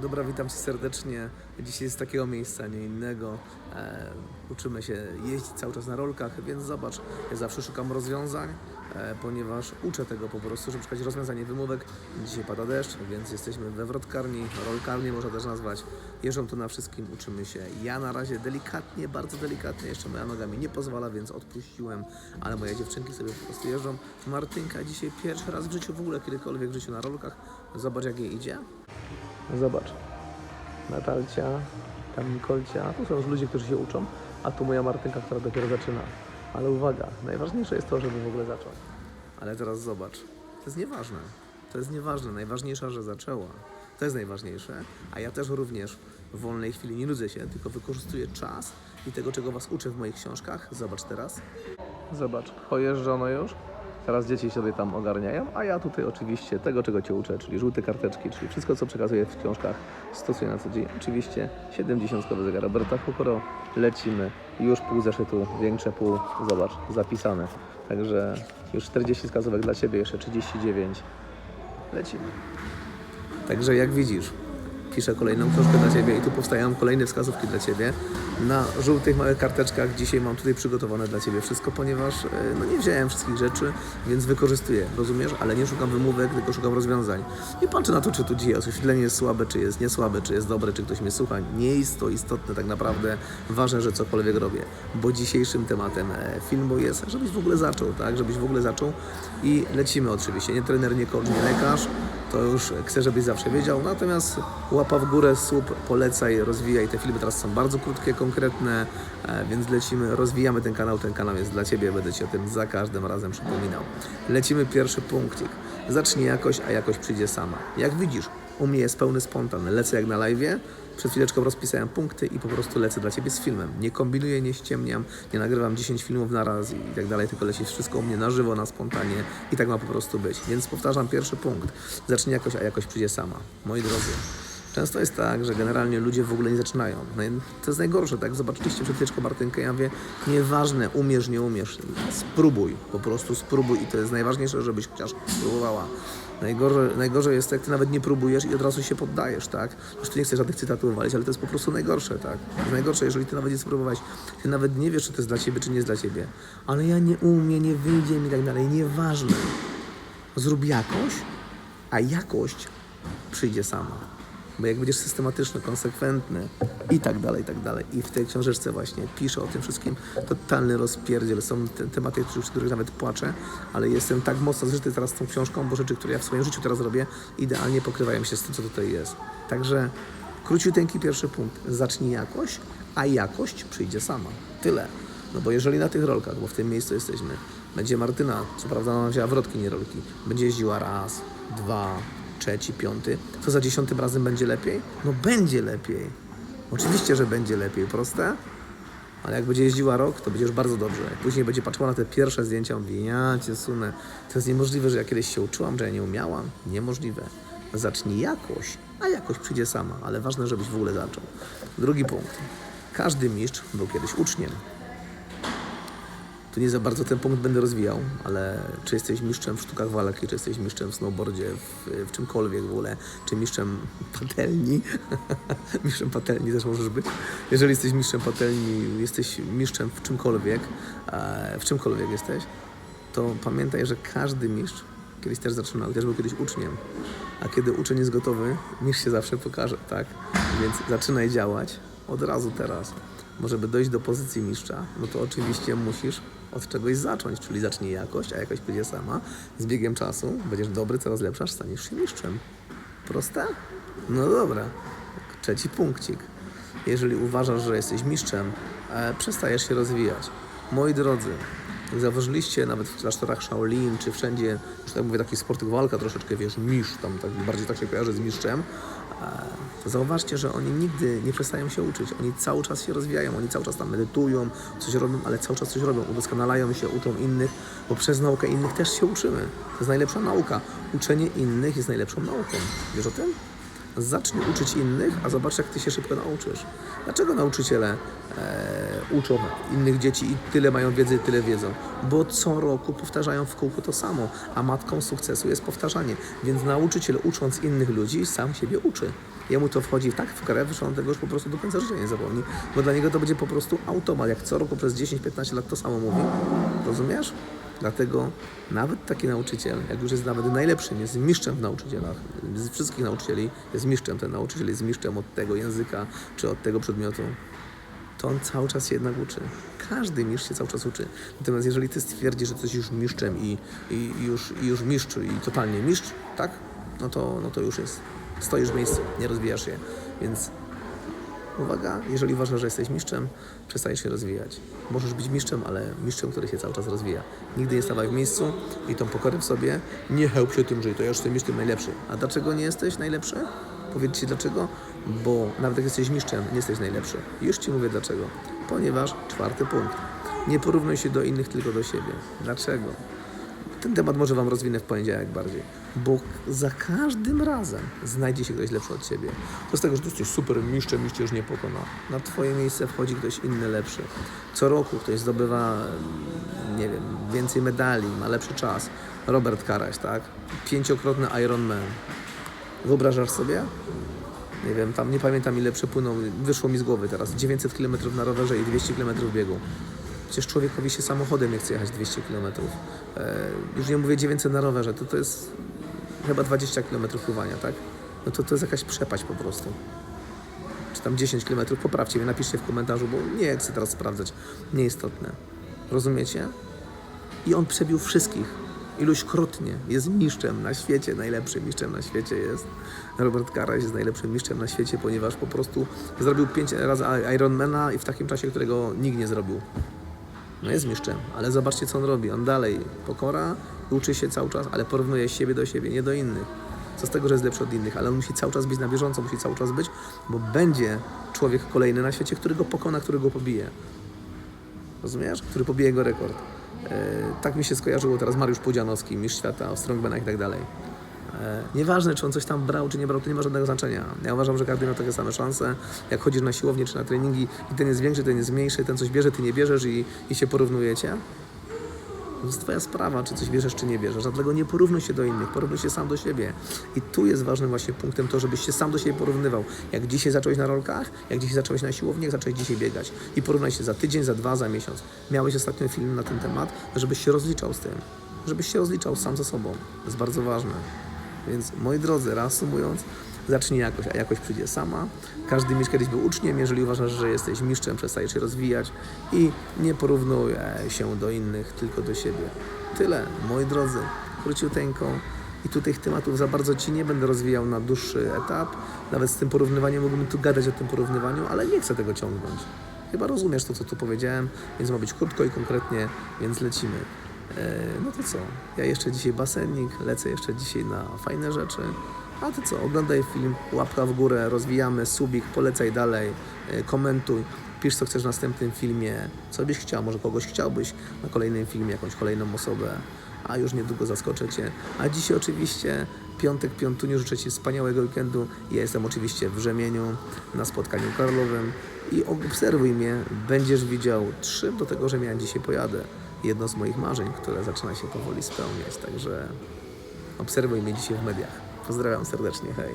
Dobra, witam Cię serdecznie. Dzisiaj z takiego miejsca, nie innego. E, uczymy się jeździć cały czas na rolkach, więc zobacz, ja zawsze szukam rozwiązań, e, ponieważ uczę tego po prostu, żeby szukać rozwiązań, nie wymówek. Dzisiaj pada deszcz, więc jesteśmy we wrotkarni, rolkarni można też nazwać. Jeżdżą tu na wszystkim, uczymy się. Ja na razie delikatnie, bardzo delikatnie, jeszcze moja noga mi nie pozwala, więc odpuściłem, ale moje dziewczynki sobie po prostu jeżdżą. Martynka dzisiaj pierwszy raz w życiu, w ogóle kiedykolwiek w życiu na rolkach. Zobacz jak jej idzie. Zobacz. Natalcia, tam Nikolcia. Tu są już ludzie, którzy się uczą, a tu moja Martynka, która dopiero zaczyna. Ale uwaga, najważniejsze jest to, żeby w ogóle zacząć. Ale teraz zobacz. To jest nieważne. To jest nieważne. Najważniejsza, że zaczęła. To jest najważniejsze. A ja też również w wolnej chwili nie nudzę się, tylko wykorzystuję czas i tego, czego Was uczę w moich książkach. Zobacz teraz. Zobacz, pojeżdżono już. Teraz dzieci sobie tam ogarniają, a ja tutaj oczywiście tego, czego Cię uczę, czyli żółte karteczki, czyli wszystko, co przekazuję w książkach, stosuję na co dzień. Oczywiście 70 zegar Roberta Hukoro, lecimy. Już pół zeszytu, większe pół, zobacz, zapisane. Także już 40 wskazówek dla Ciebie, jeszcze 39. Lecimy. Także jak widzisz, piszę kolejną książkę dla Ciebie i tu powstają kolejne wskazówki dla Ciebie. Na żółtych małych karteczkach dzisiaj mam tutaj przygotowane dla Ciebie wszystko, ponieważ e, no nie wziąłem wszystkich rzeczy, więc wykorzystuję, rozumiesz? Ale nie szukam wymówek, tylko szukam rozwiązań. Nie patrzę na to, czy tu dzisiaj oświetlenie jest słabe, czy jest niesłabe, czy jest dobre, czy ktoś mnie słucha. Nie jest to istotne tak naprawdę. Ważne, że cokolwiek robię, bo dzisiejszym tematem e, filmu jest, żebyś w ogóle zaczął, tak? Żebyś w ogóle zaczął i lecimy oczywiście. Nie trener, nie coach, nie lekarz, to już chcę, żebyś zawsze wiedział. Natomiast łapa w górę, słup, polecaj, rozwijaj. Te filmy teraz są bardzo krótkie, konkretne, e, więc lecimy, rozwijamy ten kanał. Ten kanał jest dla Ciebie, będę Ci o tym za każdym razem przypominał. Lecimy pierwszy punkcik. Zacznij jakoś, a jakoś przyjdzie sama. Jak widzisz, u mnie jest pełny spontan. Lecę jak na live'ie. Przed chwileczką rozpisałem punkty i po prostu lecę dla Ciebie z filmem. Nie kombinuję, nie ściemniam, nie nagrywam 10 filmów na raz i tak dalej, tylko leci wszystko u mnie na żywo, na spontanie i tak ma po prostu być. Więc powtarzam pierwszy punkt. Zacznij jakoś, a jakoś przyjdzie sama. Moi drodzy, Często jest tak, że generalnie ludzie w ogóle nie zaczynają. No to jest najgorsze, tak? Zobaczyliście przed chwileczką Martynkę, ja mówię, nieważne, umiesz, nie umiesz, spróbuj, po prostu spróbuj i to jest najważniejsze, żebyś chociaż spróbowała. Najgorzej, najgorzej jest, jak ty nawet nie próbujesz i od razu się poddajesz, tak? Już tu nie chcę żadnych cytatów walić, ale to jest po prostu najgorsze, tak? Najgorsze, jeżeli ty nawet nie spróbowałeś, ty nawet nie wiesz, czy to jest dla ciebie, czy nie jest dla ciebie. Ale ja nie umiem, nie wyjdzie mi i tak dalej, nieważne. Zrób jakość, a jakość przyjdzie sama. Bo jak będziesz systematyczny, konsekwentny i tak dalej, i tak dalej. I w tej książeczce właśnie piszę o tym wszystkim. Totalny rozpierdziel. Są te tematy, przy których nawet płaczę, ale jestem tak mocno zżyty teraz tą książką, bo rzeczy, które ja w swoim życiu teraz robię, idealnie pokrywają się z tym, co tutaj jest. Także króciuteńki pierwszy punkt. Zacznij jakoś, a jakość przyjdzie sama. Tyle. No bo jeżeli na tych rolkach, bo w tym miejscu jesteśmy, będzie Martyna, co prawda ona wzięła wrotki, nie rolki, będzie jeździła raz, dwa, trzeci, piąty, to za dziesiątym razem będzie lepiej? No będzie lepiej. Oczywiście, że będzie lepiej, proste? Ale jak będzie jeździła rok, to będzie już bardzo dobrze. Jak później będzie patrzyła na te pierwsze zdjęcia, mówi, ja cię sunę. To jest niemożliwe, że ja kiedyś się uczyłam, że ja nie umiałam. Niemożliwe. Zacznij jakoś, a jakoś przyjdzie sama, ale ważne, żebyś w ogóle zaczął. Drugi punkt. Każdy mistrz był kiedyś uczniem. Tu nie za bardzo ten punkt będę rozwijał, ale czy jesteś mistrzem w sztukach walki, czy jesteś mistrzem w snowboardzie, w, w czymkolwiek w ogóle, czy mistrzem patelni, mistrzem patelni też możesz być. Jeżeli jesteś mistrzem patelni, jesteś mistrzem w czymkolwiek, w czymkolwiek jesteś, to pamiętaj, że każdy mistrz kiedyś też zaczynał, też był kiedyś uczniem. A kiedy uczeń jest gotowy, mistrz się zawsze pokaże, tak? Więc zaczynaj działać od razu teraz. Bo żeby dojść do pozycji mistrza, no to oczywiście musisz od czegoś zacząć, czyli zacznij jakość, a jakość przyjdzie sama. Z biegiem czasu będziesz dobry, coraz lepszy, aż staniesz się mistrzem. Proste? No dobra. Trzeci punkcik. Jeżeli uważasz, że jesteś mistrzem, e, przestajesz się rozwijać. Moi drodzy, jak zauważyliście nawet w klasztorach Shaolin, czy wszędzie, że tak mówię, takich sportach walka troszeczkę, wiesz, mistrz, tam tak bardziej tak się kojarzy z mistrzem, e, zauważcie, że oni nigdy nie przestają się uczyć. Oni cały czas się rozwijają, oni cały czas tam medytują, coś robią, ale cały czas coś robią, udoskonalają się, uczą innych, bo przez naukę innych też się uczymy. To jest najlepsza nauka. Uczenie innych jest najlepszą nauką. Wiesz o tym? Zacznij uczyć innych, a zobacz, jak ty się szybko nauczysz. Dlaczego nauczyciele e, uczą innych dzieci i tyle mają wiedzy, tyle wiedzą? Bo co roku powtarzają w kółko to samo, a matką sukcesu jest powtarzanie. Więc nauczyciel ucząc innych ludzi sam siebie uczy. Jemu to wchodzi tak w krew, że on tego już po prostu do końca życia nie zapomni, bo dla niego to będzie po prostu automat, jak co roku przez 10-15 lat to samo mówi. Rozumiesz? Dlatego nawet taki nauczyciel, jak już jest nawet najlepszym, jest mistrzem w nauczycielach, z wszystkich nauczycieli jest mistrzem, ten nauczyciel jest mistrzem od tego języka czy od tego przedmiotu, to on cały czas się jednak uczy. Każdy mistrz się cały czas uczy. Natomiast jeżeli ty stwierdzisz, że jesteś już mistrzem i, i już, i już mistrz i totalnie mistrz, tak? No to, no to już jest. Stoisz w miejscu, nie rozwijasz się. Więc uwaga, jeżeli uważasz, że jesteś mistrzem, przestajesz się rozwijać. Możesz być mistrzem, ale mistrzem, który się cały czas rozwija. Nigdy nie stawaj w miejscu i tą pokorę w sobie. Nie chełp się tym, że to ja już jestem mistrzem najlepszy. A dlaczego nie jesteś najlepszy? Powiedz Ci dlaczego? Bo nawet jak jesteś mistrzem, nie jesteś najlepszy. Już Ci mówię dlaczego. Ponieważ, czwarty punkt, nie porównuj się do innych, tylko do siebie. Dlaczego? Ten temat może Wam rozwinę w poniedziałek bardziej, bo za każdym razem znajdzie się ktoś lepszy od Ciebie. To z tego, że Ty jesteś super mistrzem, mistrz już nie pokona. Na Twoje miejsce wchodzi ktoś inny lepszy. Co roku ktoś zdobywa, nie wiem, więcej medali, ma lepszy czas. Robert Karaś, tak? Pięciokrotny Ironman. Wyobrażasz sobie? Nie wiem, tam nie pamiętam ile przepłynął, wyszło mi z głowy teraz. 900 km na rowerze i 200 km biegu. Przecież człowiekowi się samochodem nie chce jechać 200 km. E, już nie mówię 900 na rowerze, to to jest chyba 20 km pływania, tak? No to to jest jakaś przepaść po prostu. Czy tam 10 km, poprawcie mnie, napiszcie w komentarzu, bo nie chcę teraz sprawdzać. Nieistotne. Rozumiecie? I on przebił wszystkich. Iluśkrotnie. Jest mistrzem na świecie, najlepszym mistrzem na świecie jest. Robert Karaś jest najlepszym mistrzem na świecie, ponieważ po prostu zrobił 5 razy Ironmana i w takim czasie, którego nikt nie zrobił. No jest mistrzem, ale zobaczcie co on robi. On dalej pokora, uczy się cały czas, ale porównuje siebie do siebie, nie do innych. Co z tego, że jest lepszy od innych, ale on musi cały czas być na bieżąco, musi cały czas być, bo będzie człowiek kolejny na świecie, który go pokona, który go pobije. Rozumiesz? Który pobije jego rekord. E, tak mi się skojarzyło teraz Mariusz Pudzianowski, mistrz świata w strongmanach i tak dalej. E, Nieważne, czy on coś tam brał, czy nie brał, to nie ma żadnego znaczenia. Ja uważam, że każdy ma takie same szanse. Jak chodzisz na siłownię czy na treningi i ten jest większy, ten jest mniejszy, ten coś bierze, ty nie bierzesz i, i się porównujecie, to jest twoja sprawa, czy coś bierzesz, czy nie bierzesz. Dlatego nie porównuj się do innych, porównuj się sam do siebie. I tu jest ważnym właśnie punktem to, żebyś się sam do siebie porównywał. Jak dzisiaj zacząłeś na rolkach, jak dzisiaj zacząłeś na siłowni, jak zacząłeś dzisiaj biegać. I porównaj się za tydzień, za dwa, za miesiąc. Miałeś ostatnio film na ten temat, żebyś się rozliczał z tym. Żebyś się rozliczał sam ze sobą. To jest bardzo ważne. Więc moi drodzy, reasumując, zacznij jakoś, a jakoś przyjdzie sama. Każdy mistrz kiedyś był uczniem, jeżeli uważasz, że jesteś mistrzem, przestajesz się rozwijać i nie porównuj się do innych, tylko do siebie. Tyle, moi drodzy, króciuteńko. I tu tych tematów za bardzo Ci nie będę rozwijał na dłuższy etap. Nawet z tym porównywaniem mógłbym tu gadać o tym porównywaniu, ale nie chcę tego ciągnąć. Chyba rozumiesz to, co tu powiedziałem, więc ma być krótko i konkretnie, więc lecimy. E, No to co? Ja jeszcze dzisiaj basenik, lecę jeszcze dzisiaj na fajne rzeczy. A ty co? Oglądaj film, łapka w górę, rozwijamy, subik, polecaj dalej, e, komentuj, pisz co chcesz w następnym filmie, co byś chciał, może kogoś chciałbyś na kolejnym filmie, jakąś kolejną osobę, a już niedługo zaskoczę Cię. A dzisiaj oczywiście piątek, piątuniu, życzę Ci wspaniałego weekendu. Ja jestem oczywiście w Rzemieniu na spotkaniu karlowym i obserwuj mnie, będziesz widział trzy do tego Rzemienia dzisiaj pojadę. Jedno z moich marzeń, które zaczyna się powoli spełniać, także obserwuj mnie dzisiaj w mediach. Pozdrawiam serdecznie, hej.